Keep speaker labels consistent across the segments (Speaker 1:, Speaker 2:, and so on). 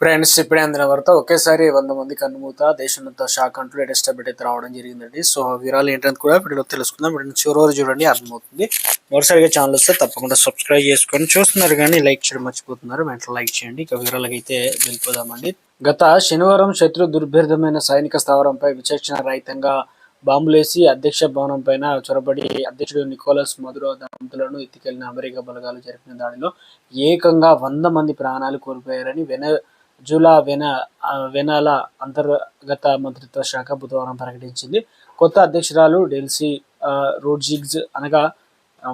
Speaker 1: Friends ఇప్పుడే అందిన వార్త ఒకేసారి వంద మంది కన్నుమూత దేశంతో షాక్ అంటూ లేటెస్ట్ అప్డేట్ అయితే రావడం జరిగిందండి. సో విరాలు వివరాలు ఏంటంటే కూడా వీడియో తెలుసుకుందాం. వీడియో చివరి వరకు చూడండి అర్థమవుతుంది. మరోసారిగా ఛానల్ వస్తే తప్పకుండా సబ్స్క్రైబ్ చేసుకొని చూస్తున్నారు కానీ లైక్ చేయడం మర్చిపోతున్నారు. వెంటనే లైక్ చేయండి. ఇక వివరాలకి అయితే వెళ్ళిపోదామండి. గత శనివారం శత్రు దుర్భేదమైన సైనిక స్థావరంపై విచక్షణ రహితంగా బాంబులేసి అధ్యక్ష భవనం పైన చొరబడి అధ్యక్షుడు నికోలస్ మధురో దంపతులను ఎత్తుకెళ్ళిన అమెరికా బలగాలు జరిపిన దాడిలో ఏకంగా వంద మంది ప్రాణాలు కోల్పోయారని వెన జూలా వెన వెనాల అంతర్గత మంత్రిత్వ శాఖ బుధవారం ప్రకటించింది. కొత్త అధ్యక్షురాలు డెల్సీ రోడ్జిగ్జ్ రోడ్జిగ్స్ అనగా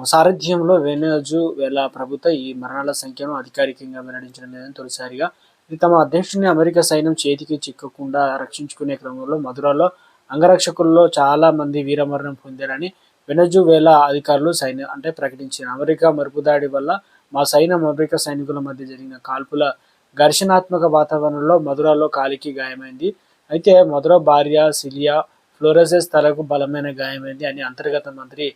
Speaker 1: సారథ్యంలో వెనజు వేల ప్రభుత్వ ఈ మరణాల సంఖ్యను అధికారికంగా వెల్లడించడం లేదని తొలిసారిగా ఇది తమ అధ్యక్షుడిని అమెరికా సైన్యం చేతికి చిక్కకుండా రక్షించుకునే క్రమంలో మధురలో అంగరక్షకుల్లో చాలా మంది వీరమరణం పొందారని వెనజువేలా అధికారులు సైన్యం అంటే ప్రకటించారు. అమెరికా మరుపుదాడి వల్ల మా సైన్యం అమెరికా సైనికుల మధ్య జరిగిన కాల్పుల ఘర్షణాత్మక వాతావరణంలో మధురలో కాలికి గాయమైంది. అయితే మధుర భార్య సిలియా ఫ్లోరసెస్ తలకు బలమైన గాయమైంది అని అంతర్గత మంత్రి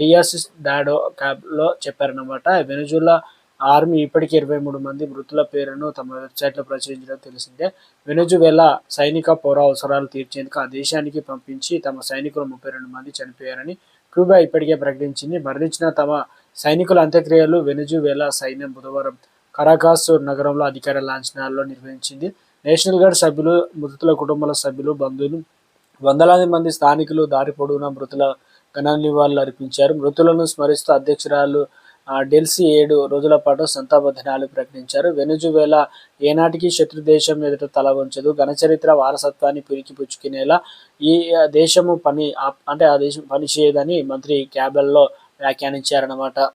Speaker 1: డియాసిస్ డాడో క్యాబ్లో చెప్పారన్నమాట. వెనుజులా ఆర్మీ ఇప్పటికీ ఇరవై మూడు మంది మృతుల పేరును తమ వెబ్సైట్లో ప్రచురించడం తెలిసిందే. వెనుజువేలా సైనిక పౌర అవసరాలు తీర్చేందుకు ఆ దేశానికి పంపించి తమ సైనికులు ముప్పై రెండు మంది చనిపోయారని క్యూబా ఇప్పటికే ప్రకటించింది. మరణించిన తమ సైనికుల అంత్యక్రియలు వెనుజువేలా సైన్యం బుధవారం కరాకాస్ నగరంలో అధికార లాంఛనాల్లో నిర్వహించింది. నేషనల్ గార్డ్ సభ్యులు మృతుల కుటుంబాల సభ్యులు బంధువులు వందలాది మంది స్థానికులు దారి పొడవునా మృతుల ఘన నివాళులు అర్పించారు. మృతులను స్మరిస్తూ అధ్యక్షురాలు డెల్సీ ఏడు రోజుల పాటు సంతాప దినాలు ప్రకటించారు. వెనుజువేలా ఏనాటికి శత్రు దేశం ఎదుట తల వంచదు. ఘనచరిత్ర వారసత్వాన్ని పిరికి పుచ్చుకునేలా ఈ దేశము పని అంటే ఆ దేశం పని చేయదని మంత్రి క్యాబెల్లో వ్యాఖ్యానించారన్నమాట.